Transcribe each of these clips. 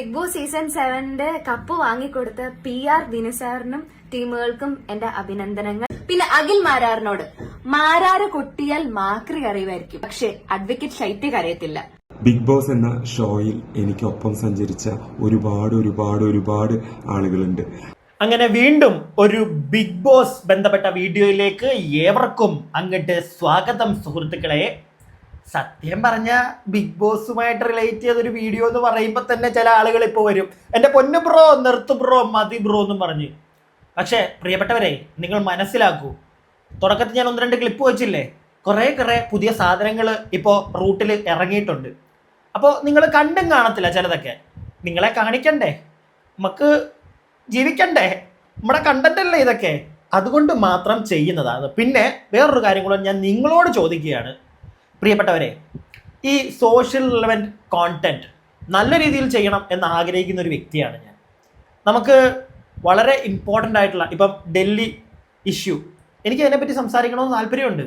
Big Boss season സെവന്റെ cup വാങ്ങിക്കൊടുത്ത P R ദിനസാറിനും ടീമുകൾക്കും എന്റെ അഭിനന്ദനങ്ങൾ. പിന്നെ അഖിൽ മാരാറിനോട് മാരാറ് കൊട്ടിയാൽ മാക്രി അറിയുമായിരിക്കും പക്ഷെ അഡ്വക്കേറ്റ് ശൈത്യ കരയത്തില്ല. ബിഗ് ബോസ് എന്ന ഷോയിൽ എനിക്കൊപ്പം സഞ്ചരിച്ച ഒരുപാട് ഒരുപാട് ഒരുപാട് ആളുകളുണ്ട്. അങ്ങനെ വീണ്ടും ഒരു ബിഗ് ബോസ് ബന്ധപ്പെട്ട വീഡിയോയിലേക്ക് ഏവർക്കും അങ്ങോട്ട് സ്വാഗതം സുഹൃത്തുക്കളെ. സത്യം പറഞ്ഞ ബിഗ് ബോസുമായിട്ട് റിലേറ്റ് ചെയ്ത ഒരു വീഡിയോ എന്ന് പറയുമ്പോൾ തന്നെ ചില ആളുകൾ ഇപ്പോൾ വരും. എന്റെ പൊന്നു ബ്രോ നിർത്തു ബ്രോ മതി ബ്രോ എന്നും പറഞ്ഞ്. പക്ഷേ പ്രിയപ്പെട്ടവരെ നിങ്ങൾ മനസ്സിലാക്കൂ. തുടക്കത്തിൽ ഞാൻ ഒന്ന് രണ്ട് ക്ലിപ്പ് വെച്ചില്ലേ? കുറേ കുറേ പുതിയ സാധനങ്ങൾ ഇപ്പോൾ റൂട്ടിൽ ഇറങ്ങിയിട്ടുണ്ട്. അപ്പോൾ നിങ്ങൾ കണ്ടും കാണത്തില്ല ചിലതൊക്കെ. നിങ്ങളെ കാണിക്കണ്ടേ? നമുക്ക് ജീവിക്കണ്ടേ? നമ്മുടെ കണ്ടന്റല്ലേ ഇതൊക്കെ? അതുകൊണ്ട് മാത്രം ചെയ്യുന്നതാണ്. പിന്നെ വേറൊരു കാര്യം കൂടെ ഞാൻ നിങ്ങളോട് ചോദിക്കുകയാണ്. പ്രിയപ്പെട്ടവരെ ഈ സോഷ്യൽ റിലവന്റ് കോണ്ടന്റ് നല്ല രീതിയിൽ ചെയ്യണം എന്ന് ആഗ്രഹിക്കുന്ന ഒരു വ്യക്തിയാണ് ഞാൻ. നമുക്ക് വളരെ ഇമ്പോർട്ടന്റ് ആയിട്ടുള്ള ഇപ്പം ഡൽഹി ഇഷ്യൂ എനിക്ക് അതിനെപ്പറ്റി സംസാരിക്കണമെന്ന് താല്പര്യമുണ്ട്.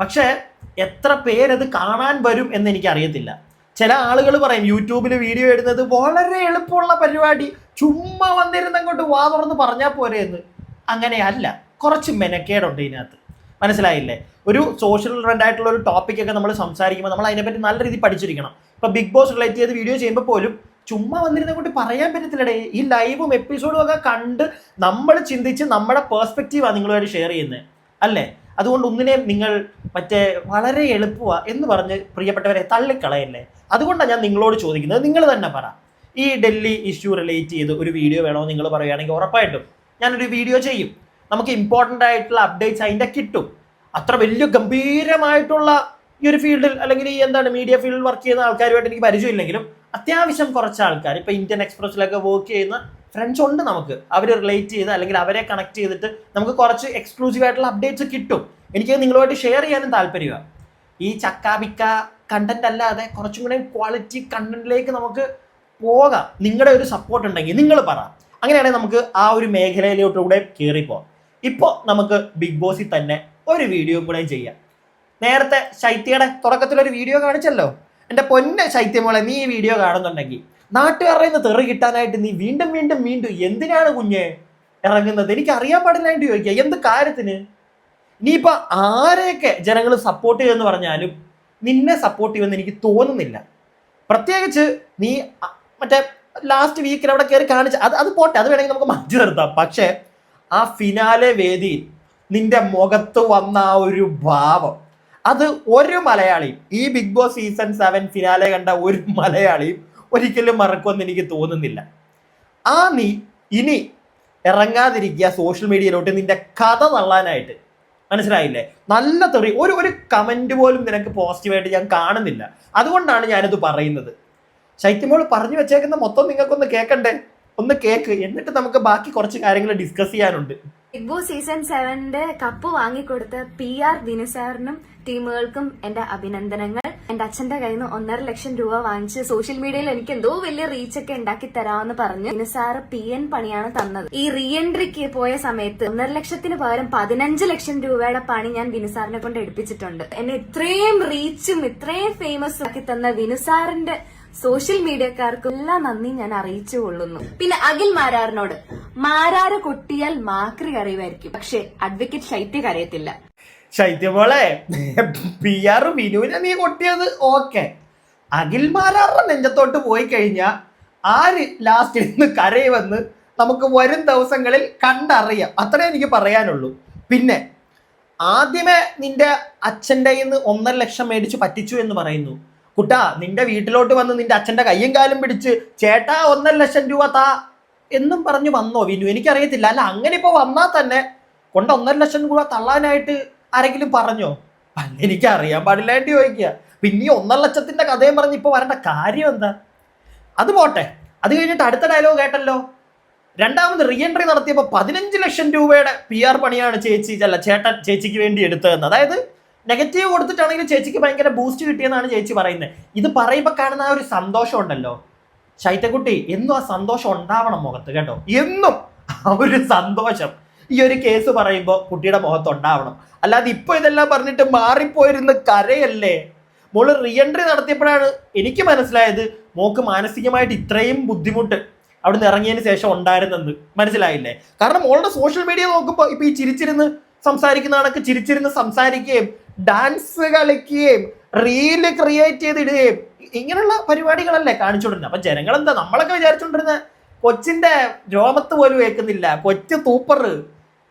പക്ഷേ എത്ര പേരത് കാണാൻ വരും എന്ന് എനിക്കറിയത്തില്ല. ചില ആളുകൾ പറയും യൂട്യൂബിൽ വീഡിയോ ഇടുന്നത് വളരെ എളുപ്പമുള്ള പരിപാടി. ചുമ്മാ വന്നിരുന്നങ്ങോട്ട് വാ തുറന്ന് പറഞ്ഞാൽ പോരെ എന്ന് അങ്ങനെയല്ല. കുറച്ച് മെനക്കേടുണ്ട് ഇതിനകത്ത്. മനസ്സിലായില്ലേ? ഒരു സോഷ്യൽ റിലവന്റ് ആയിട്ടുള്ള ഒരു ടോപ്പിക്കൊക്കെ നമ്മൾ സംസാരിക്കുമ്പോൾ നമ്മൾ അതിനെപ്പറ്റി നല്ല രീതിയിൽ പഠിച്ചിരിക്കണം. ഇപ്പോൾ ബിഗ് ബോസ് റിലേറ്റ് ചെയ്ത് വീഡിയോ ചെയ്യുമ്പോൾ പോലും ചുമ്മാ വന്നിരുന്ന കൊണ്ട് പറയാൻ പറ്റത്തില്ലടേ. ഈ ലൈവും എപ്പിസോഡും ഒക്കെ കണ്ട് നമ്മൾ ചിന്തിച്ച് നമ്മുടെ പേഴ്സ്പെക്റ്റീവാണ് നിങ്ങളുമായിട്ട് ഷെയർ ചെയ്യുന്നത് അല്ലേ? അതുകൊണ്ട് ഒന്നിനെ നിങ്ങൾ മറ്റേ വളരെ എളുപ്പമാണ് എന്ന് പറഞ്ഞ് പ്രിയപ്പെട്ടവരെ തള്ളിക്കളയല്ലേ? അതുകൊണ്ടാണ് ഞാൻ നിങ്ങളോട് ചോദിക്കുന്നത്. നിങ്ങൾ തന്നെ പറ. ഈ ഡൽഹി ഇഷ്യൂ റിലേറ്റ് ചെയ്ത് ഒരു വീഡിയോ വേണോ നിങ്ങൾ പറയുകയാണെങ്കിൽ ഉറപ്പായിട്ടും ഞാനൊരു വീഡിയോ ചെയ്യും. നമുക്ക് ഇമ്പോർട്ടന്റ് ആയിട്ടുള്ള അപ്ഡേറ്റ്സ് അതിന്റെ കിട്ടും. അത്ര വലിയ ഗംഭീരമായിട്ടുള്ള ഈ ഒരു ഫീൽഡിൽ അല്ലെങ്കിൽ ഈ എന്താണ് മീഡിയ ഫീൽഡിൽ വർക്ക് ചെയ്യുന്ന ആൾക്കാരുമായിട്ട് എനിക്ക് പരിചയമില്ലെങ്കിലും അത്യാവശ്യം കുറച്ച് ആൾക്കാർ ഇപ്പോൾ ഇന്ത്യൻ എക്സ്പ്രസ്സിലൊക്കെ വർക്ക് ചെയ്യുന്ന ഫ്രണ്ട്സ് ഉണ്ട് നമുക്ക്. അവർ റിലേറ്റ് ചെയ്ത് അല്ലെങ്കിൽ അവരെ കണക്ട് ചെയ്തിട്ട് നമുക്ക് കുറച്ച് എക്സ്ക്ലൂസീവ് ആയിട്ടുള്ള അപ്ഡേറ്റ്സ് കിട്ടും. എനിക്ക് നിങ്ങളുമായിട്ട് ഷെയർ ചെയ്യാനും താല്പര്യമാണ് ഈ ചക്കാപിക്ക കണ്ടന്റ് അല്ലാതെ കുറച്ചും കൂടെ ക്വാളിറ്റി കണ്ടന്റിലേക്ക് നമുക്ക് പോകാം. നിങ്ങളുടെ ഒരു സപ്പോർട്ട് ഉണ്ടെങ്കിൽ നിങ്ങൾ പറ. അങ്ങനെയാണെങ്കിൽ നമുക്ക് ആ ഒരു മേഖലയിലോട്ടുകൂടെ കയറിപ്പോ ഇപ്പോ നമുക്ക് ബിഗ് ബോസിൽ തന്നെ ഒരു വീഡിയോ കൂടെ ചെയ്യാം. നേരത്തെ ശൈത്യയുടെ തുടക്കത്തിലൊരു വീഡിയോ കാണിച്ചല്ലോ. എന്റെ പൊന്ന ശൈത്യമോളെ നീ ഈ വീഡിയോ കാണുന്നുണ്ടെങ്കിൽ നാട്ടുകാരുടെ നിന്ന് തെറി കിട്ടാനായിട്ട് നീ വീണ്ടും വീണ്ടും വീണ്ടും എന്തിനാണ് കുഞ്ഞ് ഇറങ്ങുന്നത്? എനിക്ക് അറിയാൻ പാടില്ലായിട്ട് ചോദിക്കുക. എന്ത് കാര്യത്തിന്? നീ ഇപ്പൊ ആരെയൊക്കെ ജനങ്ങൾ സപ്പോർട്ട് ചെയ്യുമെന്ന് പറഞ്ഞാലും നിന്നെ സപ്പോർട്ട് ചെയ്യുമെന്ന് എനിക്ക് തോന്നുന്നില്ല. പ്രത്യേകിച്ച് നീ മറ്റേ ലാസ്റ്റ് വീക്കിൽ അവിടെ കയറി കാണിച്ച അത് അത് പോട്ടെ അത് വേണമെങ്കിൽ നമുക്ക് മാറ്റി നിർത്താം. പക്ഷേ ആ ഫിനാലെ വേദിയിൽ നിന്റെ മുഖത്ത് വന്ന ആ ഒരു ഭാവം. അത് ഒരു മലയാളിയും ഈ Bigg Boss season seven finale കണ്ട ഒരു മലയാളിയും ഒരിക്കലും മറക്കുമെന്ന് എനിക്ക് തോന്നുന്നില്ല. ആ നീ ഇനി ഇറങ്ങാതിരിക്കുക സോഷ്യൽ മീഡിയയിലോട്ട് നിന്റെ കഥ തള്ളാനായിട്ട്. മനസ്സിലായില്ലേ? നല്ല തെറി. ഒരു ഒരു കമന്റ് പോലും നിനക്ക് പോസിറ്റീവായിട്ട് ഞാൻ കാണുന്നില്ല. അതുകൊണ്ടാണ് ഞാനിത് പറയുന്നത്. ശൈത്യമോൾ പറഞ്ഞു വെച്ചേക്കുന്ന മൊത്തം നിങ്ങൾക്കൊന്ന് കേൾക്കണ്ടേ ഒന്ന് കേക്ക്. എന്നിട്ട് നമുക്ക് ബാക്കി കുറച്ച് കാര്യങ്ങൾ ഡിസ്കസ് ചെയ്യാനുണ്ട്. ബിഗ് ബോസ് സീസൺ സെവന്റെ കപ്പ് വാങ്ങിക്കൊടുത്ത പി ആർ ദിനസാറിനും ടീമുകൾക്കും എന്റെ അഭിനന്ദനങ്ങൾ. എന്റെ അച്ഛന്റെ കയ്യിൽ നിന്ന് ഒന്നര ലക്ഷം രൂപ വാങ്ങിച്ച് സോഷ്യൽ മീഡിയയിൽ എനിക്ക് എന്തോ വലിയ റീച്ച് ഒക്കെ ഉണ്ടാക്കി തരാമെന്ന് പറഞ്ഞ് ദിനസാറ് പി എൻ പണിയാണ് തന്നത്. ഈ റീ എൻട്രിക്ക് പോയ സമയത്ത് ഒന്നര ലക്ഷത്തിന് പകരം പതിനഞ്ച് ലക്ഷം രൂപയുടെ പണി ഞാൻ വിനുസാറിനെ കൊണ്ട് എടുപ്പിച്ചിട്ടുണ്ട്. എന്നെ ഇത്രയും റീച്ചും ഇത്രയും ഫേമസ് ആക്കി തന്ന വിനുസാറിന്റെ സോഷ്യൽ മീഡിയക്കാർക്കും എല്ലാം നന്ദി ഞാൻ അറിയിച്ചു കൊള്ളുന്നു. പിന്നെ അഖിൽ മാരാറിനോട് മാരാറ് കൊട്ടിയാൽ മാക്രി കറിയുമായിരിക്കും പക്ഷെ അഡ്വക്കേറ്റ് ശൈത്യ കരയത്തില്ല. ശൈത്യപോളെ പി ആർ വിനുവിനെ നീ കൊട്ടിയത് ഓക്കെ അഖിൽ മാരാറിന്റെ നെഞ്ചത്തോട്ട് പോയി കഴിഞ്ഞാൽ ആര് ലാസ്റ്റ് ഇന്ന് കരയുമെന്ന് നമുക്ക് വരും ദിവസങ്ങളിൽ കണ്ടറിയാം. അത്രേ എനിക്ക് പറയാനുള്ളൂ. പിന്നെ ആദ്യമേ നിന്റെ അച്ഛന്റെ നിന്ന് ഒന്നര ലക്ഷം മേടിച്ച് പറ്റിച്ചു എന്ന് പറയുന്നു. കുട്ടാ നിന്റെ വീട്ടിലോട്ട് വന്ന് നിന്റെ അച്ഛന്റെ കയ്യും കാലും പിടിച്ച് ചേട്ടാ ഒന്നര ലക്ഷം രൂപ താ എന്നും പറഞ്ഞു വന്നോ വിനു? എനിക്കറിയത്തില്ല. അല്ല അങ്ങനെ ഇപ്പോൾ വന്നാൽ തന്നെ കൊണ്ട് ഒന്നര ലക്ഷം രൂപ തള്ളാനായിട്ട് ആരെങ്കിലും പറഞ്ഞോ? അല്ല എനിക്ക് അറിയാൻ പാടില്ലാണ്ട് ചോദിക്കുക. പിന്നെ ഈ ഒന്നര ലക്ഷത്തിന്റെ കഥയും പറഞ്ഞ് ഇപ്പൊ വരേണ്ട കാര്യം എന്താ? അത് പോട്ടെ. അത് കഴിഞ്ഞിട്ട് അടുത്ത ഡയലോഗ് കേട്ടല്ലോ. രണ്ടാമത് റീ എൻട്രി നടത്തിയപ്പോൾ പതിനഞ്ച് ലക്ഷം രൂപയുടെ പി ആർ പണിയാണ് ചേച്ചി അല്ല ചേട്ടൻ ചേച്ചിക്ക് വേണ്ടി എടുത്തതെന്ന്. അതായത് നെഗറ്റീവ് കൊടുത്തിട്ടാണെങ്കിൽ ചേച്ചിക്ക് ഭയങ്കര ബൂസ്റ്റ് കിട്ടിയെന്നാണ് ചേച്ചി പറയുന്നത് ഇത് പറയുമ്പോൾ കാണുന്ന ഒരു സന്തോഷം ഉണ്ടല്ലോ. ശൈത്യക്കുട്ടി എന്നും ആ സന്തോഷം ഉണ്ടാവണം മുഖത്ത് കേട്ടോ. എന്നും ആ ഒരു സന്തോഷം. ഈ ഒരു കേസ് പറയുമ്പോൾ കുട്ടിയുടെ മുഖത്ത് ഉണ്ടാവണം. അല്ലാതെ ഇപ്പൊ ഇതെല്ലാം പറഞ്ഞിട്ട് മാറിപ്പോയിരുന്ന് കരയല്ലേ? മോൾ റീഎൻട്രി നടത്തിയപ്പോഴാണ് എനിക്ക് മനസ്സിലായത് മോക്ക് മാനസികമായിട്ട് ഇത്രയും ബുദ്ധിമുട്ട് അവിടുന്ന് ഇറങ്ങിയതിന് ശേഷം ഉണ്ടായിരുന്നെന്ന് മനസ്സിലായില്ലേ? കാരണം മോളുടെ സോഷ്യൽ മീഡിയ നോക്കുമ്പോൾ ഇപ്പൊ ഈ ചിരിച്ചിരുന്ന് സംസാരിക്കുന്ന കണക്ക് ചിരിച്ചിരുന്ന് സംസാരിക്കുകയും ഡാൻസ് കളിക്കുകയും റീൽ ക്രിയേറ്റ് ചെയ്തിടുകയും ഇങ്ങനെയുള്ള പരിപാടികളല്ലേ കാണിച്ചുകൊണ്ടിരുന്നത് അപ്പൊ ജനങ്ങൾ എന്താ നമ്മളൊക്കെ വിചാരിച്ചുകൊണ്ടിരുന്ന? കൊച്ചിന്റെ രോമത്ത് പോലും ഏൽക്കുന്നില്ല. കൊച്ചു തൂപ്പറ്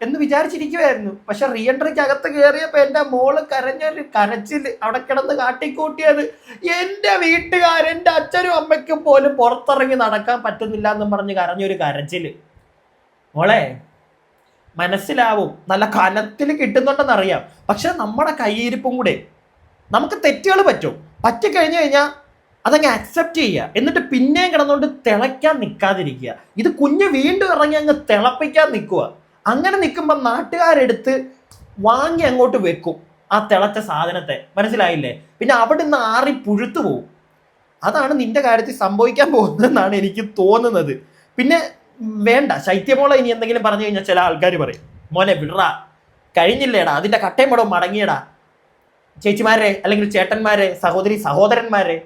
എന്ന് വിചാരിച്ചിരിക്കുമായിരുന്നു പക്ഷെ റീഎൻട്രിക്ക് അകത്ത് കയറിയപ്പോ എന്റെ മോൾ കരഞ്ഞൊരു കരച്ചിൽ അവിടെ കിടന്ന് കാട്ടിക്കൂട്ടിയത്. എന്റെ വീട്ടുകാർ എന്റെ അച്ഛനും അമ്മയ്ക്കും പോലും പുറത്തിറങ്ങി നടക്കാൻ പറ്റുന്നില്ല എന്നും പറഞ്ഞ് കരഞ്ഞൊരു കരച്ചിൽ. മോളെ മനസ്സിലാവും. നല്ല കനത്തിൽ കിട്ടുന്നുണ്ടെന്ന് അറിയാം പക്ഷെ നമ്മുടെ കയ്യിരിപ്പും കൂടെ നമുക്ക് തെറ്റുകൾ പറ്റും. പറ്റിക്കഴിഞ്ഞു കഴിഞ്ഞാൽ അതങ്ങ് അക്സെപ്റ്റ് ചെയ്യുക. എന്നിട്ട് പിന്നെയും കിടന്നുകൊണ്ട് തിളയ്ക്കാൻ നിൽക്കാതിരിക്കുക. ഇത് കുഞ്ഞ് വീണ്ടും ഇറങ്ങി അങ്ങ് തിളപ്പിക്കാൻ നിൽക്കുക. അങ്ങനെ നിൽക്കുമ്പോൾ നാട്ടുകാരെടുത്ത് വാങ്ങി അങ്ങോട്ട് വെക്കും. ആ തിളച്ച സാധനത്തെ. മനസ്സിലായില്ലേ? പിന്നെ അവിടെ നിന്ന് ആറി പുഴുത്തു പോകും അതാണ് നിന്റെ കാര്യത്തിൽ സംഭവിക്കാൻ പോകുന്നതെന്നാണ് എനിക്ക് തോന്നുന്നത്. പിന്നെ വേണ്ട. ശൈത്യമോളെ ഇനി എന്തെങ്കിലും പറഞ്ഞു കഴിഞ്ഞാൽ ചില ആൾക്കാർ പറയും. മോനെ വിടറ. കഴിഞ്ഞില്ലേടാ. അതിന്റെ കട്ടയും പടവും മടങ്ങിയടാ. ചേച്ചിമാരെ അല്ലെങ്കിൽ ചേട്ടന്മാരെ സഹോദരി സഹോദരന്മാരെ.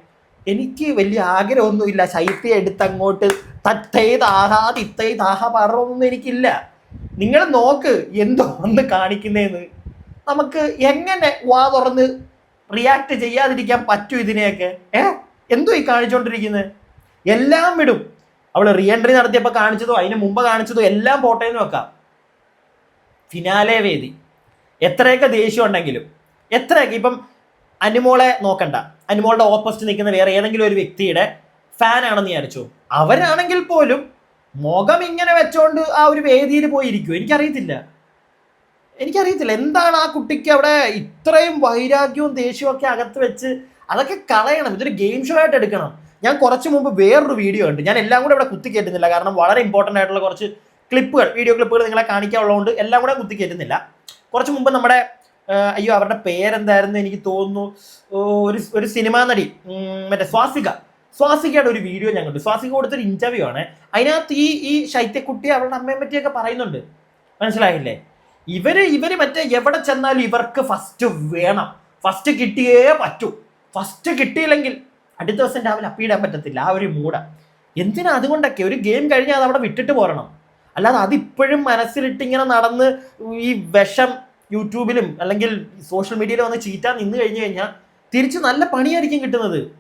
എനിക്ക് വലിയ ആഗ്രഹമൊന്നുമില്ല. ശൈത്യം എടുത്ത് അങ്ങോട്ട് തിത്തേ താഹ പറഞ്ഞൊന്നും എനിക്കില്ല. നിങ്ങൾ നോക്ക് എന്തോ ഒന്ന് കാണിക്കുന്നതെന്ന് നമുക്ക് എങ്ങനെ വാ തുറന്ന് റിയാക്ട് ചെയ്യാതിരിക്കാൻ പറ്റൂ ഇതിനെയൊക്കെ? ഏ? എന്തോ ഈ കാണിച്ചുകൊണ്ടിരിക്കുന്നത് എല്ലാം വിടും. അവൾ റീ എൻട്രി നടത്തിയപ്പോൾ കാണിച്ചതോ അതിന് മുമ്പ് കാണിച്ചതോ എല്ലാം പോട്ടേന്ന് വെക്കാം ഫിനാലെ വേദി. എത്രയൊക്കെ ദേഷ്യം ഉണ്ടെങ്കിലും എത്രയൊക്കെ ഇപ്പം അനുമോളെ നോക്കണ്ട അനുമോളുടെ ഓപ്പോസിറ്റ് നിൽക്കുന്ന വേറെ ഏതെങ്കിലും ഒരു വ്യക്തിയുടെ ഫാൻ ആണെന്ന് വിചാരിച്ചു. അവരാണെങ്കിൽ പോലും മുഖം ഇങ്ങനെ വെച്ചോണ്ട് ആ ഒരു വേദിയിൽ പോയിരിക്കും എനിക്കറിയത്തില്ല. എനിക്കറിയത്തില്ല. എന്താണ് ആ കുട്ടിക്ക് അവിടെ ഇത്രയും വൈരാഗ്യവും ദേഷ്യവും ഒക്കെ അകത്ത് വെച്ച് അതൊക്കെ കളയണം. ഇതൊരു ഗെയിം ഷോ ആയിട്ട് എടുക്കണം. ഞാൻ കുറച്ച് മുമ്പ് വേറൊരു വീഡിയോ ഉണ്ട് ഞാൻ എല്ലാം കൂടെ ഇവിടെ കുത്തിക്കയറ്റുന്നില്ല കാരണം വളരെ ഇമ്പോർട്ടന്റ് ആയിട്ടുള്ള കുറച്ച് ക്ലിപ്പുകൾ വീഡിയോ ക്ലിപ്പുകൾ നിങ്ങളെ കാണിക്കാനുള്ളതുകൊണ്ട് എല്ലാം കൂടെ കുത്തിക്കയറ്റുന്നില്ല കുറച്ച് മുമ്പ് നമ്മുടെ അയ്യോ അവരുടെ പേരെന്തായിരുന്നു എനിക്ക് തോന്നുന്നു. ഒരു ഒരു സിനിമാ നടി മറ്റേ സ്വാസിക. സ്വാസികയുടെ ഒരു വീഡിയോ ഞാൻ സ്വാസിക കൊടുത്തൊരു ഇന്റർവ്യൂ ആണ്. അതിനകത്ത് ഈ ഈ ശൈത്യക്കുട്ടി അവരുടെ അമ്മയെ പറ്റിയൊക്കെ പറയുന്നുണ്ട്. മനസ്സിലായില്ലേ? ഇവർ ഇവർ മറ്റേ എവിടെ ചെന്നാലും ഇവർക്ക് ഫസ്റ്റ് വേണം. ഫസ്റ്റ് കിട്ടിയേ പറ്റൂ. ഫസ്റ്റ് കിട്ടിയില്ലെങ്കിൽ അടുത്ത ദിവസം രാവിലെ അപ്പീടാൻ പറ്റത്തില്ല. ആ ഒരു മൂട എന്തിനാ അതുകൊണ്ടൊക്കെ? ഒരു ഗെയിം കഴിഞ്ഞാൽ അത് അവിടെ വിട്ടിട്ട് പോരണം. അല്ലാതെ അതിപ്പോഴും മനസ്സിലിട്ട് ഇങ്ങനെ നടന്ന് ഈ വിഷം യൂട്യൂബിലും അല്ലെങ്കിൽ സോഷ്യൽ മീഡിയയിലും വന്ന് ചീറ്റാൻ നിന്ന് കഴിഞ്ഞു കഴിഞ്ഞാൽ തിരിച്ച് നല്ല പണിയായിരിക്കും കിട്ടുന്നത്.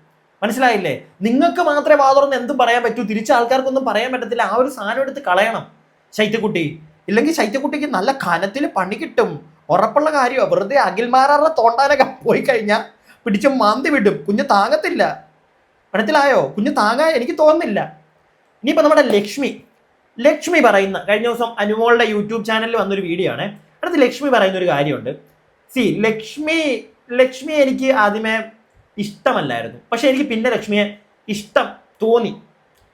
മനസ്സിലായില്ലേ? നിങ്ങൾക്ക് മാത്രമേ വാതുറന്ന് എന്തും പറയാൻ പറ്റൂ. തിരിച്ച് ആൾക്കാർക്കൊന്നും പറയാൻ പറ്റത്തില്ല. ആ ഒരു സാധനം എടുത്ത് കളയണം. ശൈത്യക്കുട്ടി. ഇല്ലെങ്കിൽ ശൈത്യക്കുട്ടിക്ക് നല്ല കനത്തിൽ പണി കിട്ടും. ഉറപ്പുള്ള കാര്യമാണ് വെറുതെ അഖിൽമാരുടെ തോണ്ടാനൊക്കെ പോയി കഴിഞ്ഞാൽ പിടിച്ച് മാന്തി വിടും. കുഞ്ഞ് താങ്ങത്തില്ല. മനസ്സിലായോ കുഞ്ഞ് താങ്ങാൻ എനിക്ക് തോന്നുന്നില്ല. ഇനിയിപ്പോൾ നമ്മുടെ ലക്ഷ്മി. ലക്ഷ്മി പറയുന്ന കഴിഞ്ഞ ദിവസം അനുമോളുടെ യൂട്യൂബ് ചാനലിൽ വന്നൊരു വീഡിയോ ആണ്. അടുത്ത് ലക്ഷ്മി പറയുന്ന ഒരു കാര്യമുണ്ട്. സി ലക്ഷ്മി ലക്ഷ്മി എനിക്ക് ആദ്യമേ ഇഷ്ടമല്ലായിരുന്നു. പക്ഷെ എനിക്ക് പിന്നെ ലക്ഷ്മിയെ ഇഷ്ടം തോന്നി.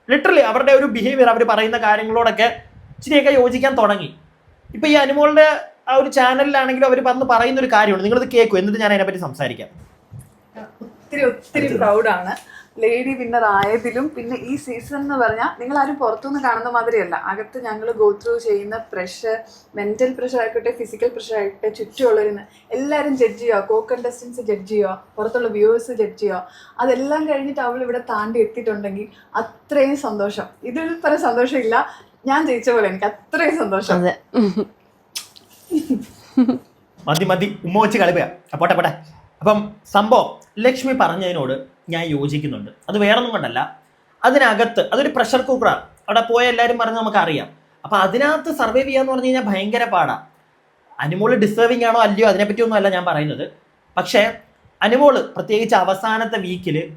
ലിറ്ററലി അവരുടെ ഒരു ബിഹേവിയർ അവർ പറയുന്ന കാര്യങ്ങളോടൊക്കെ ഇച്ചിരിയൊക്കെ യോജിക്കാൻ തുടങ്ങി. ഇപ്പൊ ഈ അനുമോളുടെ ആ ഒരു ചാനലിലാണെങ്കിലും അവർ വന്ന് പറയുന്ന ഒരു കാര്യമുണ്ട്. നിങ്ങളിത് കേൾക്കും എന്നിട്ട് ഞാൻ അതിനെപ്പറ്റി സംസാരിക്കാം. ഒത്തിരി ഒത്തിരി പ്രൗഡാണ് ലേഡി വിന്നർ ആയതിലും പിന്നെ ഈ സീസൺ എന്ന് പറഞ്ഞാൽ നിങ്ങൾ ആരും പുറത്തുനിന്ന് കാണുന്ന മാതിരിയല്ല. അകത്ത് ഞങ്ങൾ ഗോ ത്രൂ ചെയ്യുന്ന പ്രഷർ മെന്റൽ പ്രഷർ ആയിക്കോട്ടെ ഫിസിക്കൽ പ്രഷർ ആയിക്കോട്ടെ ചുറ്റുമുള്ളവരുന്ന് എല്ലാവരും ജഡ്ജ് ചെയ്യുക. കോ കണ്ടസ്റ്റൻസ് ജഡ്ജ് ചെയ്യുക. പുറത്തുള്ള വ്യൂവേഴ്സ് ജഡ്ജ് ചെയ്യുക. അതെല്ലാം കഴിഞ്ഞിട്ട് അവൾ ഇവിടെ താണ്ടി എത്തിയിട്ടുണ്ടെങ്കിൽ അത്രയും സന്തോഷം. ഇതിൽ പല സന്തോഷമില്ല. ഞാൻ ജയിച്ച പോലെ എനിക്ക് അത്രയും സന്തോഷം. അതെ. മതി മതി. ഉമ്മ വെച്ച് കളിപ്പോട്ടെ പോട്ടെ. അപ്പം സംഭവം ലക്ഷ്മി പറഞ്ഞതിനോട് ഞാൻ യോജിക്കുന്നുണ്ട്. അത് വേറൊന്നും കൊണ്ടല്ല. അതിനകത്ത് അതൊരു പ്രഷർ കുക്കറാണ് അവിടെ പോയ എല്ലാവരും പറഞ്ഞ് നമുക്കറിയാം. അപ്പോൾ അതിനകത്ത് സർവൈവ് ചെയ്യാന്ന് പറഞ്ഞു കഴിഞ്ഞാൽ ഭയങ്കര പാടാണ് അനുമോൾ ഡിസേർവിംഗ് ആണോ അല്ലയോ അതിനെപ്പറ്റിയൊന്നും അല്ല ഞാൻ പറയുന്നത്. പക്ഷേ അനുമോൾ പ്രത്യേകിച്ച് അവസാനത്തെ വീക്കിൽ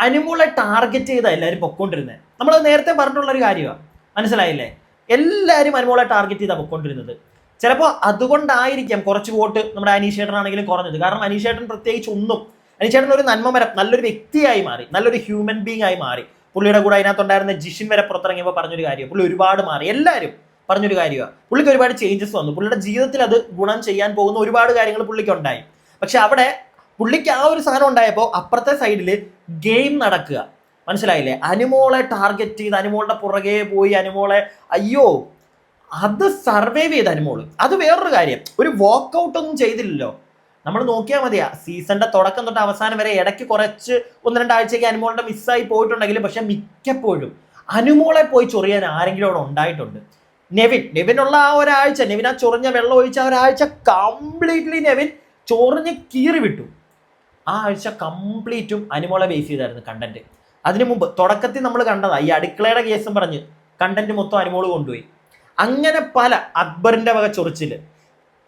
അനുമോളെ ടാർഗറ്റ് ചെയ്ത എല്ലാവരും പൊക്കോണ്ടിരുന്നത് നമ്മൾ നേരത്തെ പറഞ്ഞിട്ടുള്ളൊരു കാര്യമാണ് മനസ്സിലായില്ലേ? എല്ലാവരും അനുമോളെ ടാർഗറ്റ് ചെയ്താൽ പൊക്കോണ്ടിരുന്നത്. ചിലപ്പോൾ അതുകൊണ്ടായിരിക്കാം കുറച്ച് വോട്ട് നമ്മുടെ അനീഷേട്ടൻ ആണെങ്കിലും കുറഞ്ഞത്. കാരണം അനീഷേട്ടൻ പ്രത്യേകിച്ച് ഒന്നും അനീഷേട്ടൻ ഒരു നന്മ വരെ നല്ലൊരു വ്യക്തിയായി മാറി. നല്ലൊരു ഹ്യൂമൻ ബീങ് ആയി മാറി. പുള്ളിയുടെ കൂടെ അതിനകത്തുണ്ടായിരുന്ന ജിഷിൻ വരെ പുറത്തിറങ്ങിയപ്പോൾ പറഞ്ഞൊരു കാര്യം. പുള്ളി ഒരുപാട് മാറി. എല്ലാവരും പറഞ്ഞൊരു കാര്യമാണ് പുള്ളിക്ക് ഒരുപാട് ചേഞ്ചസ് വന്നു. പുള്ളിയുടെ ജീവിതത്തിൽ അത് ഗുണം ചെയ്യാൻ പോകുന്ന ഒരുപാട് കാര്യങ്ങൾ പുള്ളിക്ക് ഉണ്ടായി പക്ഷെ അവിടെ പുള്ളിക്ക് ആ ഒരു സാധനം ഉണ്ടായപ്പോൾ അപ്പുറത്തെ സൈഡിൽ ഗെയിം നടക്കുക. മനസ്സിലായില്ലേ? അനുമോളെ ടാർഗറ്റ് ചെയ്ത് അനുമോളുടെ പുറകെ പോയി അനുമോളെ അയ്യോ അത് സർവൈവ് ചെയ്ത് അനുമോൾ. അത് വേറൊരു കാര്യം. ഒരു വാക്കൗട്ടൊന്നും ചെയ്തില്ലല്ലോ. നമ്മൾ നോക്കിയാൽ മതിയാ. സീസണിന്റെ തുടക്കം തൊട്ട് അവസാനം വരെ ഇടയ്ക്ക് കുറച്ച് ഒന്ന് രണ്ടാഴ്ചയ്ക്ക് അനുമോളുടെ മിസ്സായി പോയിട്ടുണ്ടെങ്കിലും പക്ഷെ മിക്കപ്പോഴും അനുമോളെ പോയി ചൊറിയാൻ ആരെങ്കിലും അവിടെ ഉണ്ടായിട്ടുണ്ട്. നെവിൻ നെവിനുള്ള ആ ഒരാഴ്ച നെവിൻ ആ ചൊറിഞ്ഞ വെള്ളം ഒഴിച്ച ആ ഒരാഴ്ച കംപ്ലീറ്റ്ലി നെവിൻ ചൊറിഞ്ഞ് കീറി വിട്ടു. ആ ആഴ്ച കംപ്ലീറ്റും അനുമോളെ ബേസ് ചെയ്തായിരുന്നു കണ്ടന്റ് അതിനു മുമ്പ് തുടക്കത്തിൽ നമ്മൾ കണ്ടതാ ഈ അടുക്കളയുടെ കേസും പറഞ്ഞ് കണ്ടന്റ് മൊത്തം അനുമോൾ കൊണ്ടുപോയി. അങ്ങനെ പല അക്ബറിന്റെ വക ചൊറിച്ചിൽ.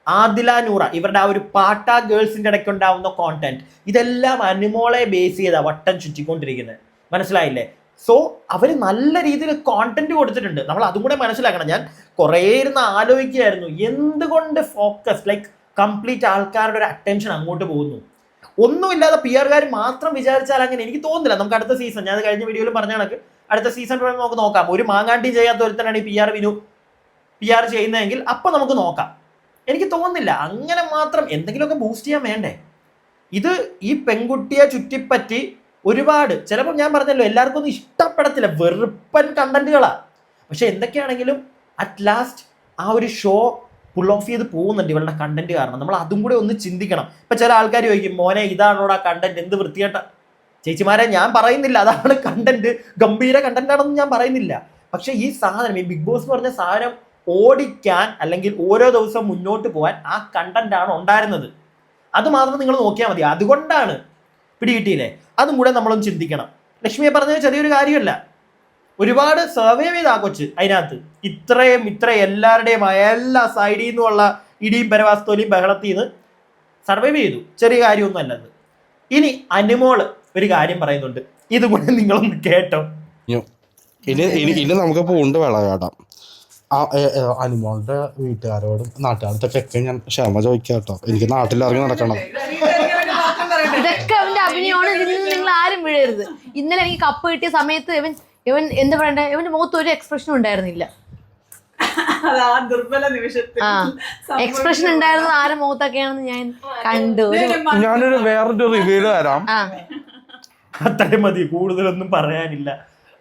ആദില നൂറ ഇവരുടെ ആ ഒരു പാട്ട ഗേൾസിന്റെ ഇടയ്ക്ക് ഉണ്ടാവുന്ന കോണ്ടന്റ് ഇതെല്ലാം അനുമോളെ ബേസ് ചെയ്താ വട്ടം ചുറ്റിക്കൊണ്ടിരിക്കുന്നത്. മനസ്സിലായില്ലേ? സോ അവർ നല്ല രീതിയിൽ കോണ്ടന്റ് കൊടുത്തിട്ടുണ്ട്. നമ്മൾ അതും കൂടെ മനസ്സിലാക്കണം. ഞാൻ കുറേ ഇരുന്ന് ആലോചിക്കുകയായിരുന്നു. എന്തുകൊണ്ട് ഫോക്കസ് ലൈക്ക് കംപ്ലീറ്റ് ആൾക്കാരുടെ ഒരു അറ്റൻഷൻ അങ്ങോട്ട് പോകുന്നു? ഒന്നുമില്ലാതെ പി മാത്രം വിചാരിച്ചാൽ അങ്ങനെ എനിക്ക് തോന്നുന്നില്ല. നമുക്ക് അടുത്ത സീസൺ ഞാൻ കഴിഞ്ഞ വീഡിയോയിൽ പറഞ്ഞ കണക്ക്. അടുത്ത സീസൺ നമുക്ക് നോക്കാം. ഒരു മാങ്ങാണ്ടി ചെയ്യാത്ത ഒരുത്തനാണ് ഈ P R Vinu. P R ചെയ്യുന്നതെങ്കിൽ അപ്പം നമുക്ക് നോക്കാം. എനിക്ക് തോന്നുന്നില്ല. അങ്ങനെ മാത്രം എന്തെങ്കിലുമൊക്കെ ബൂസ്റ്റ് ചെയ്യാൻ വേണ്ടേ? ഇത് ഈ പെൺകുട്ടിയെ ചുറ്റിപ്പറ്റി ഒരുപാട് ചിലപ്പോൾ ഞാൻ പറഞ്ഞല്ലോ എല്ലാവർക്കും ഒന്നും ഇഷ്ടപ്പെടത്തില്ല. വെറുപ്പൻ കണ്ടന്റുകളാ. പക്ഷെ എന്തൊക്കെയാണെങ്കിലും അറ്റ് ലാസ്റ്റ് ആ ഒരു ഷോ പുൾ ഓഫ് ചെയ്ത് പോകുന്നുണ്ട് ഇവളുടെ കണ്ടന്റ് കാരണം. നമ്മൾ അതും കൂടെ ഒന്ന് ചിന്തിക്കണം. ഇപ്പൊ ചില ആൾക്കാർ ചോദിക്കും മോനെ ഇതാണോടാ കണ്ടന്റ് എന്ത് വൃത്തികെട്ട ചേച്ചിമാരെ ഞാൻ പറയുന്നില്ല. അതാണ് കണ്ടന്റ് ഗംഭീര കണ്ടന്റ് ആണെന്ന് ഞാൻ പറയുന്നില്ല. പക്ഷെ ഈ സാധനം ഈ ബിഗ് ബോസ് എന്ന് പറഞ്ഞ സാധനം ഓടിക്കാൻ അല്ലെങ്കിൽ ഓരോ ദിവസം മുന്നോട്ട് പോകാൻ ആ കണ്ടന്റ് ആണ് ഉണ്ടായിരുന്നത്. അത് മാത്രം നിങ്ങൾ നോക്കിയാൽ മതി. അതുകൊണ്ടാണ് പിടികിട്ടിയില്ലേ? അതും കൂടെ നമ്മളൊന്ന് ചിന്തിക്കണം. ലക്ഷ്മിയെ പറഞ്ഞത് ചെറിയൊരു കാര്യമല്ല. ഒരുപാട് സർവേ ചെയ്ത് ആ കൊച്ച് അതിനകത്ത്. ഇത്രയും ഇത്ര എല്ലാവരുടെയും എല്ലാ സൈഡിൽ നിന്നുള്ള ഇടിയും പരവാസ്തോലിയും ബഹളത്തിൽ നിന്ന് സർവൈവ് ചെയ്തു. ചെറിയ കാര്യമൊന്നും അല്ലത് ഇനി അനുമോൾ ഒരു കാര്യം പറയുന്നുണ്ട്. ഇതുകൊണ്ട് നിങ്ങളൊന്ന് കേട്ടോ. ഇനി ഇനി നമുക്ക് പൂണ്ട് ഏ, അനിമോളുടെ വീട്ടുകാരോടും നാട്ടുകാരോടൊക്കെ ഞാൻ ക്ഷമ ചോദിക്കാം കേട്ടോ. എനിക്ക് നാട്ടിലിറങ്ങി നടക്കണം. ഇതൊക്കെ അവന്റെ അഭിനയമാണ്. ഇതിൽ നിങ്ങൾ ആരും വീഴരുത് ഇന്നലെ എനിക്ക് കപ്പ് കിട്ടിയ സമയത്ത് ഇവൻ ഇവൻ എന്താ പറയണ്ടേ? ഇവന്റെ മുഖത്ത് ഒരു എക്സ്പ്രഷനും ഉണ്ടായിരുന്നില്ല. അത് ദുർബല നിമിഷത്തിൽ എക്സ്പ്രഷൻ ഉണ്ടായിരുന്നത് ആരും മുഖത്തൊക്കെയാണെന്ന് ഞാൻ കണ്ടു. ഒരു- ഞാനൊരു വേറൊരു റിവ്യൂൽ വരാം ആ. അത്രയും മതി കൂടുതലൊന്നും പറയാനില്ല.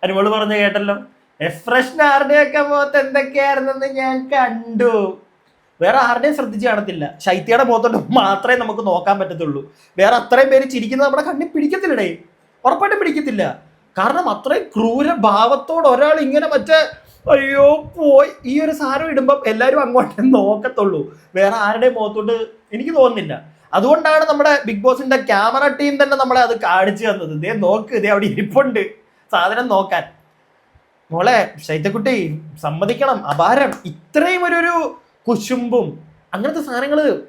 അനുമോൾ പറഞ്ഞ കേട്ടല്ലോ. എക്സ്പ്രഷൻ ആരുടെയൊക്കെ മുഖത്ത് എന്തൊക്കെയായിരുന്നെന്ന് ഞാൻ കണ്ടു. വേറെ ആരുടെയും ശ്രദ്ധിച്ച് കാണത്തില്ല. ശൈത്യയുടെ മുഖത്തോട്ട് മാത്രമേ നമുക്ക് നോക്കാൻ പറ്റത്തുള്ളൂ. വേറെ അത്രയും പേര് ചിരിക്കുന്നത് നമ്മുടെ കണ്ണി പിടിക്കത്തില്ലടേ. ഉറപ്പായിട്ടും പിടിക്കത്തില്ല. കാരണം അത്രയും ക്രൂര ഭാവത്തോട് ഒരാൾ ഇങ്ങനെ മറ്റേ അയ്യോ പോയി. ഈ ഒരു സാധനം ഇടുമ്പം എല്ലാവരും അങ്ങോട്ടേ നോക്കത്തുള്ളൂ. വേറെ ആരുടെയും മുഖത്തോട്ട് എനിക്ക് തോന്നുന്നില്ല. അതുകൊണ്ടാണ് നമ്മുടെ ബിഗ് ബോസിന്റെ ക്യാമറ ടീം തന്നെ നമ്മളെ അത് കാണിച്ചു തന്നത്. ദേ നോക്ക് ദേ അവിടെ ഇരിപ്പുണ്ട്. സാധനം നോക്കാൻ. മോളെ ശൈത്യക്കുട്ടി സമ്മതിക്കണം. അപാരം. ഇത്രയും ഒരു ഒരു കുശുമ്പും അങ്ങനത്തെ സാധനങ്ങൾ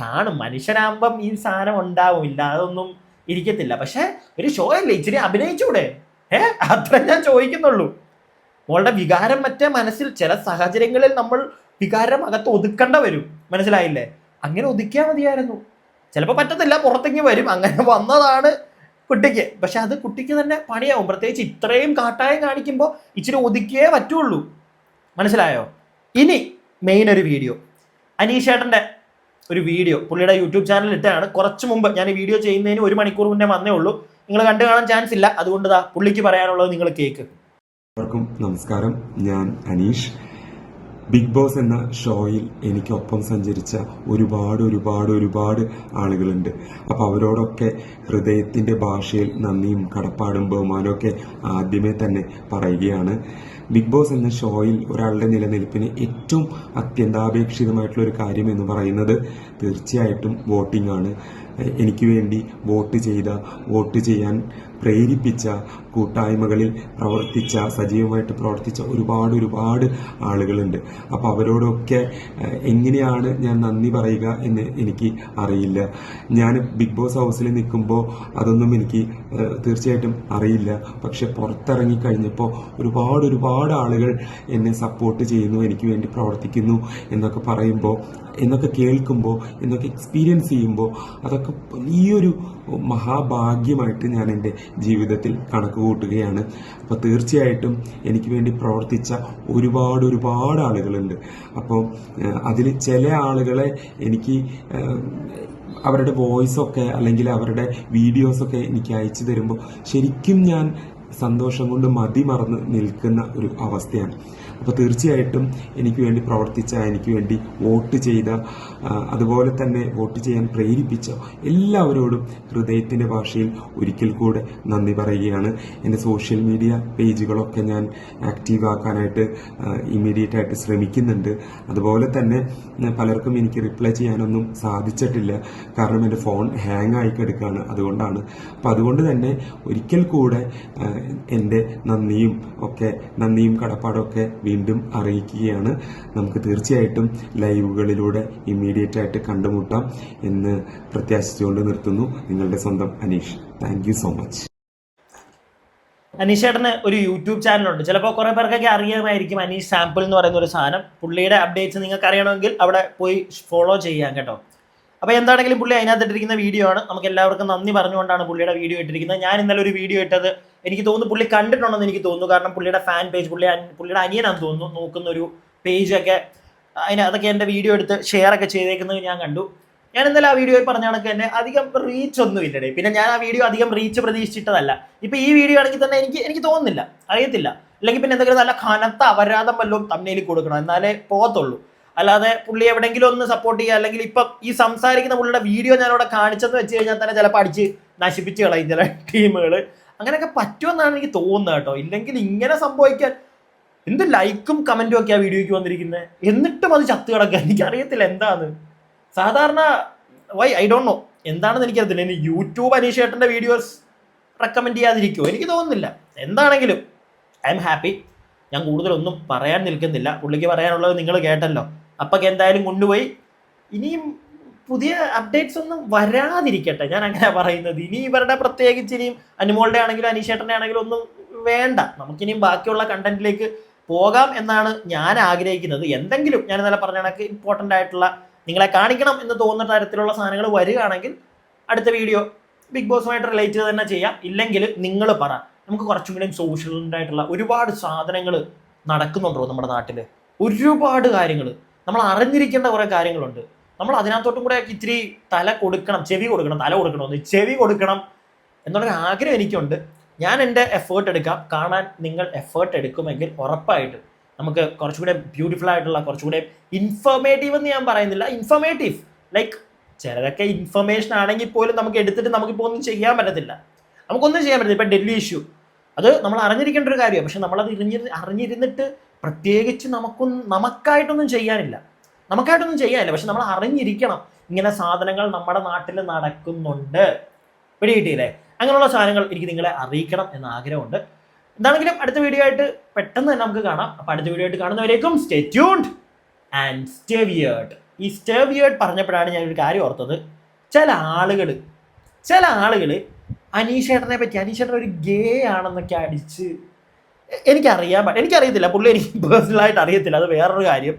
കാണും. മനുഷ്യനാകുമ്പം ഈ സാധനം ഉണ്ടാവും. ഇല്ലാതൊന്നും ഇരിക്കത്തില്ല. പക്ഷെ ഒരു ഷോ അല്ലേ ഇച്ചിരി അഭിനയിച്ചൂടെ? ഏ അത്ര ഞാൻ ചോദിക്കുന്നുള്ളൂ. മോളുടെ വികാരം മറ്റേ മനസ്സിൽ ചില സാഹചര്യങ്ങളിൽ നമ്മൾ വികാരം അകത്ത് ഒതുക്കേണ്ട വരും. മനസ്സിലായില്ലേ? അങ്ങനെ ഒതുക്കിയാൽ മതിയായിരുന്നു. ചിലപ്പോൾ പറ്റത്തില്ല പുറത്തേക്ക് വരും. അങ്ങനെ വന്നതാണ് കുട്ടിക്ക്. പക്ഷെ അത് കുട്ടിക്ക് തന്നെ പണിയാവും. പ്രത്യേകിച്ച് ഇത്രയും കാട്ടായം കാണിക്കുമ്പോൾ ഇച്ചിരി ഒതുക്കിയേ പറ്റുള്ളൂ. മനസ്സിലായോ? ഇനി മെയിൻ ഒരു വീഡിയോ അനീഷേട്ടന്റെ ഒരു വീഡിയോ പുള്ളിയുടെ യൂട്യൂബ് ചാനൽ ഇട്ടാണ് കുറച്ച് മുമ്പ് ഞാൻ ഈ വീഡിയോ ചെയ്യുന്നതിന് ഒരു മണിക്കൂർ മുന്നേ വന്നേ ഉള്ളൂ. നിങ്ങൾ കണ്ടു കാണാൻ ചാൻസ് ഇല്ല. അതുകൊണ്ട് പുള്ളിക്ക് പറയാനുള്ളത് നിങ്ങൾ കേക്ക്. എല്ലാവർക്കും നമസ്കാരം. ഞാൻ അനീഷ്. ബിഗ് ബോസ് എന്ന ഷോയിൽ എനിക്കൊപ്പം സഞ്ചരിച്ച ഒരുപാട് ഒരുപാട് ഒരുപാട് ആളുകളുണ്ട്. അപ്പോൾ അവരോടൊക്കെ ഹൃദയത്തിന്റെ ഭാഷയിൽ നന്ദിയും കടപ്പാടും ബഹുമാനവും ഒക്കെ ആദ്യമേ തന്നെ പറയുകയാണ്. ബിഗ് ബോസ് എന്ന ഷോയിൽ ഒരാളുടെ നിലനിൽപ്പിന് ഏറ്റവും അത്യന്താപേക്ഷിതമായിട്ടുള്ള ഒരു കാര്യം എന്ന് പറയുന്നത് തീർച്ചയായിട്ടും വോട്ടിംഗ് ആണ് എനിക്ക് വേണ്ടി വോട്ട് ചെയ്ത വോട്ട് ചെയ്യാൻ പ്രേരിപ്പിച്ച കൂട്ടായ്മകളിൽ പ്രവർത്തിച്ച സജീവമായിട്ട് പ്രവർത്തിച്ച ഒരുപാട് ഒരുപാട് ആളുകളുണ്ട്. അപ്പോൾ അവരോടൊക്കെ എങ്ങനെയാണ് ഞാൻ നന്ദി പറയുക എന്ന് എനിക്ക് അറിയില്ല. ഞാൻ ബിഗ് ബോസ് ഹൗസിൽ നിൽക്കുമ്പോൾ അതൊന്നും എനിക്ക് തീർച്ചയായിട്ടും അറിയില്ല. പക്ഷെ പുറത്തിറങ്ങി കഴിഞ്ഞപ്പോൾ ഒരുപാട് ഒരുപാട് ആളുകൾ എന്നെ സപ്പോർട്ട് ചെയ്യുന്നു എനിക്ക് വേണ്ടി പ്രവർത്തിക്കുന്നു എന്നൊക്കെ പറയുമ്പോൾ എന്നൊക്കെ കേൾക്കുമ്പോൾ എന്നൊക്കെ എക്സ്പീരിയൻസ് ചെയ്യുമ്പോൾ അതൊക്കെ വലിയൊരു മഹാഭാഗ്യമായിട്ട് ഞാൻ എന്റെ ജീവിതത്തിൽ കണക്ക് കൂട്ടുകയാണ് അപ്പോൾ തീർച്ചയായിട്ടും എനിക്ക് വേണ്ടി പ്രവർത്തിച്ച ഒരുപാട് ഒരുപാട് ആളുകളുണ്ട്. അപ്പോൾ അതിൽ ചില ആളുകളെ എനിക്ക് അവരുടെ വോയിസൊക്കെ അല്ലെങ്കിൽ അവരുടെ വീഡിയോസൊക്കെ എനിക്ക് അയച്ചു തരുമ്പോൾ ശരിക്കും ഞാൻ സന്തോഷം കൊണ്ട് മതി മറന്ന് നിൽക്കുന്ന ഒരു അവസ്ഥയാണ്. അപ്പോൾ തീർച്ചയായിട്ടും എനിക്ക് വേണ്ടി പ്രവർത്തിച്ച എനിക്ക് വേണ്ടി വോട്ട് ചെയ്ത അതുപോലെ തന്നെ വോട്ട് ചെയ്യാൻ പ്രേരിപ്പിച്ച എല്ലാവരോടും ഹൃദയത്തിന്റെ ഭാഷയിൽ ഒരിക്കൽ കൂടെ നന്ദി പറയുകയാണ്. എന്റെ സോഷ്യൽ മീഡിയ പേജുകളൊക്കെ ഞാൻ ആക്റ്റീവ് ആക്കാനായിട്ട് ഇമ്മീഡിയറ്റ് ആയിട്ട് ശ്രമിക്കുന്നുണ്ട്. അതുപോലെ തന്നെ പലർക്കും എനിക്ക് റിപ്ലൈ ചെയ്യാനൊന്നും സാധിച്ചിട്ടില്ല. കാരണം എന്റെ ഫോൺ ഹാങ് ആയി കിടക്കുകയാണ് അതുകൊണ്ടാണ്. അപ്പം അതുകൊണ്ട് തന്നെ ഒരിക്കൽ കൂടെ എന്റെ നന്ദിയും ഒക്കെ നന്ദിയും കടപ്പാടും ഒക്കെ വീണ്ടും അറിയിക്കുകയാണ്. നമുക്ക് തീർച്ചയായിട്ടും ലൈവുകളിലൂടെ ഇമ്മീഡിയറ്റ് ആയിട്ട് കണ്ടുമുട്ടാം എന്ന് പ്രത്യാശിച്ചുകൊണ്ട് നിർത്തുന്നു നിങ്ങളുടെ സ്വന്തം അനീഷ്. താങ്ക് സോ മച്ച് അനീഷേട്ടന് ഒരു യൂട്യൂബ് ചാനലുണ്ട്. ചിലപ്പോൾ കുറേ പേർക്കൊക്കെ അറിയാമായിരിക്കും അനീഷ് സാമ്പിൾ എന്ന് പറയുന്ന ഒരു സാധനം. പുള്ളിയുടെ അപ്ഡേറ്റ്സ് നിങ്ങൾക്ക് അറിയണമെങ്കിൽ അവിടെ പോയി ഫോളോ ചെയ്യാം കേട്ടോ. അപ്പോൾ എന്താണെങ്കിലും പുള്ളി അതിനകത്ത് ഇട്ടിരിക്കുന്ന വീഡിയോ ആണ്. നമുക്ക് എല്ലാവർക്കും നന്ദി പറഞ്ഞുകൊണ്ടാണ് പുള്ളിയുടെ വീഡിയോ ഇട്ടിരിക്കുന്നത്. ഞാൻ ഇന്നലെ ഒരു വീഡിയോ ഇട്ടത് എനിക്ക് തോന്നുന്നു പുള്ളി കണ്ടിട്ടുണ്ടെന്ന് എനിക്ക് തോന്നുന്നു. കാരണം പുള്ളിയുടെ ഫാൻ പേജ് പുള്ളി പുള്ളിയുടെ അനിയനാന്ന് തോന്നുന്നു. നോക്കുന്ന ഒരു പേജൊക്കെ അതിന് അതൊക്കെ എന്റെ വീഡിയോ എടുത്ത് ഷെയർ ഒക്കെ ചെയ്തേക്കുന്നത് ഞാൻ കണ്ടു. ഞാൻ ഇന്നലെ ആ വീഡിയോയിൽ പറഞ്ഞ കണക്ക് തന്നെ അധികം റീച്ച് ഒന്നും ഇല്ലടേ. പിന്നെ ഞാൻ ആ വീഡിയോ അധികം റീച്ച് പ്രതീക്ഷിച്ചിട്ടതല്ല. ഇപ്പം ഈ വീഡിയോ ആണെങ്കിൽ തന്നെ എനിക്ക് എനിക്ക് തോന്നുന്നില്ല. അറിയത്തില്ല. അല്ലെങ്കിൽ പിന്നെ എന്തെങ്കിലും നല്ല കനത്ത അപരാധം വല്ലതും തമ്മിൽ കൊടുക്കണം. എന്നാലേ പോകത്തുള്ളൂ. അല്ലാതെ പുള്ളി എവിടെയെങ്കിലും ഒന്ന് സപ്പോർട്ട് ചെയ്യുക. അല്ലെങ്കിൽ ഇപ്പം ഈ സംസാരിക്കുന്ന പുള്ളിയുടെ വീഡിയോ ഞാൻ അവിടെ കാണിച്ചെന്ന് വെച്ച് കഴിഞ്ഞാൽ തന്നെ ചിലപ്പോൾ അടിച്ച് നശിപ്പിച്ച് കളയും ചില ടീമുകൾ അങ്ങനെയൊക്കെ പറ്റുമെന്നാണ് എനിക്ക് തോന്നുന്നത് കേട്ടോ. ഇല്ലെങ്കിൽ ഇങ്ങനെ സംഭവിക്കാൻ എന്ത് ലൈക്കും കമന്റും ഒക്കെ ആ വീഡിയോയ്ക്ക് വന്നിരിക്കുന്നത് എന്നിട്ടും അത് ചത്തു കിടക്കുക എനിക്കറിയത്തില്ല എന്താണ് സാധാരണ വൈ ഐ ഡോണ്ട് നോ എന്താണെന്ന് എനിക്കറിയത്തില്ല. ഇനി യൂട്യൂബ് അനീഷേട്ടന്റെ വീഡിയോസ് റെക്കമെൻഡ് ചെയ്യാതിരിക്കുമോ എനിക്ക് തോന്നുന്നില്ല. എന്താണെങ്കിലും ഐ എം ഹാപ്പി ഞാൻ കൂടുതലൊന്നും പറയാൻ നിൽക്കുന്നില്ല. പുള്ളിക്ക് പറയാനുള്ളത് നിങ്ങൾ കേട്ടല്ലോ. അപ്പൊക്കെ എന്തായാലും കൊണ്ടുപോയി. ഇനിയും പുതിയ അപ്ഡേറ്റ്സ് ഒന്നും വരാതിരിക്കട്ടെ. ഞാൻ അങ്ങനെ പറയുന്നത്. ഇനി ഇവരുടെ പ്രത്യേകിച്ച് ഇനിയും അനുമോളുടെ ആണെങ്കിലും അനീഷേട്ടന്റെ ആണെങ്കിലും ഒന്നും വേണ്ട. നമുക്കിനിയും ബാക്കിയുള്ള കണ്ടന്റിലേക്ക് പോകാം എന്നാണ് ഞാൻ ആഗ്രഹിക്കുന്നത്. എന്തെങ്കിലും ഞാൻ ഇന്നലെ പറഞ്ഞ കണക്ക് ഇമ്പോർട്ടന്റ് ആയിട്ടുള്ള നിങ്ങളെ കാണിക്കണം എന്ന് തോന്നുന്ന തരത്തിലുള്ള സാധനങ്ങൾ വരികയാണെങ്കിൽ അടുത്ത വീഡിയോ ബിഗ് ബോസുമായിട്ട് റിലേറ്റ് ചെയ്ത് തന്നെ ചെയ്യാം. ഇല്ലെങ്കിൽ നിങ്ങൾ പറ. നമുക്ക് കുറച്ചും കൂടി സോഷ്യൽ ആയിട്ടുള്ള ഒരുപാട് സാധനങ്ങൾ നടക്കുന്നുണ്ടോ നമ്മുടെ നാട്ടിൽ ഒരുപാട് കാര്യങ്ങൾ. നമ്മൾ അറിഞ്ഞിരിക്കേണ്ട കുറേ കാര്യങ്ങളുണ്ട്. നമ്മൾ അതിനകത്തോട്ടും കൂടെ ഇത്തിരി തല കൊടുക്കണം ചെവി കൊടുക്കണം തല കൊടുക്കണം ചെവി കൊടുക്കണം എന്നുള്ളൊരു ആഗ്രഹം എനിക്കുണ്ട്. ഞാൻ എന്റെ എഫേർട്ട് എടുക്കാം. കാണാൻ നിങ്ങൾ എഫേർട്ട് എടുക്കുമെങ്കിൽ ഉറപ്പായിട്ട് നമുക്ക് കുറച്ചുകൂടെ ബ്യൂട്ടിഫുൾ ആയിട്ടുള്ള കുറച്ചുകൂടെ ഇൻഫർമേറ്റീവ് എന്ന് ഞാൻ പറയുന്നില്ല ഇൻഫർമേറ്റീവ് ലൈക്ക് ചിലരൊക്കെ ഇൻഫർമേഷൻ ആണെങ്കിൽ പോലും നമുക്ക് എടുത്തിട്ട് നമുക്കിപ്പോൾ ഒന്നും ചെയ്യാൻ പറ്റത്തില്ല. നമുക്കൊന്നും ചെയ്യാൻ പറ്റില്ല ഇപ്പം ഡൽഹി ഇഷ്യൂ അത് നമ്മൾ അറിഞ്ഞിരിക്കേണ്ട ഒരു കാര്യമാണ്. പക്ഷെ നമ്മളത് ഇറിഞ്ഞിരുന്ന് അറിഞ്ഞിരുന്നിട്ട് പ്രത്യേകിച്ച് നമുക്കൊന്നും നമുക്കായിട്ടൊന്നും ചെയ്യാനില്ല. നമുക്കായിട്ടൊന്നും ചെയ്യാനില്ല. പക്ഷെ നമ്മൾ അറിഞ്ഞിരിക്കണം. ഇങ്ങനെ സാധനങ്ങൾ നമ്മുടെ നാട്ടിൽ നടക്കുന്നുണ്ട്. പിടികിട്ടിയില്ലേ അങ്ങനെയുള്ള സാധനങ്ങൾ എനിക്ക് നിങ്ങളെ അറിയിക്കണം എന്ന ആഗ്രഹമുണ്ട്. എന്താണെങ്കിലും അടുത്ത വീഡിയോ ആയിട്ട് പെട്ടെന്ന് തന്നെ നമുക്ക് കാണാം. അപ്പോൾ അടുത്ത വീഡിയോ ആയിട്ട് കാണുന്നവരേക്കും സ്റ്റേ ട്യൂൺഡ് ആൻഡ് സ്റ്റേ ഈ സ്റ്റേ വിയേർഡ് പറഞ്ഞപ്പോഴാണ് ഞാൻ ഒരു കാര്യം ഓർത്തത്. ചില ആളുകൾ ചില ആളുകൾ അനീഷേട്ടനെ പറ്റി അനീഷേട്ടൻ ഒരു ഗേ ആണെന്നൊക്കെ അടിച്ച് എനിക്കറിയാൻ എനിക്കറിയത്തില്ല. പുള്ളി എനിക്ക് പേഴ്സണലായിട്ട് അറിയത്തില്ല. അത് വേറൊരു കാര്യം.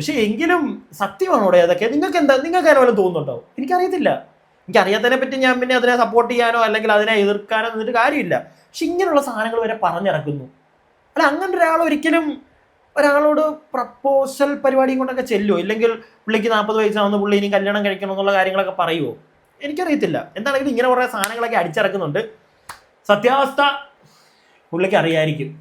പക്ഷെ എങ്കിലും സത്യമാണോടെ അതൊക്കെ? നിങ്ങൾക്ക് എന്താ നിങ്ങൾക്ക് അതിനെ വല്ലതും തോന്നുന്നുണ്ടോ? എനിക്കറിയത്തില്ല. എനിക്കറിയാത്തതിനെ പറ്റി ഞാൻ പിന്നെ അതിനെ സപ്പോർട്ട് ചെയ്യാനോ അല്ലെങ്കിൽ അതിനെ എതിർക്കാനോ എന്നിട്ട് കാര്യമില്ല. പക്ഷെ ഇങ്ങനെയുള്ള സാധനങ്ങൾ വരെ പറഞ്ഞിറക്കുന്നു. അല്ല അങ്ങനെ ഒരാൾ ഒരിക്കലും ഒരാളോട് പ്രപ്പോസൽ പരിപാടിയും കൊണ്ടൊക്കെ ചെല്ലുമോ ഇല്ലെങ്കിൽ പുള്ളിക്ക് നാൽപ്പത് വയസ്സാവുന്ന പുള്ളി ഇനി കല്യാണം കഴിക്കണം എന്നുള്ള കാര്യങ്ങളൊക്കെ പറയുമോ എനിക്കറിയത്തില്ല. എന്താണെങ്കിലും ഇങ്ങനെ കുറേ സാധനങ്ങളൊക്കെ അടിച്ചിറക്കുന്നുണ്ട്. സത്യാവസ്ഥ പുള്ളിക്ക് അറിയായിരിക്കും.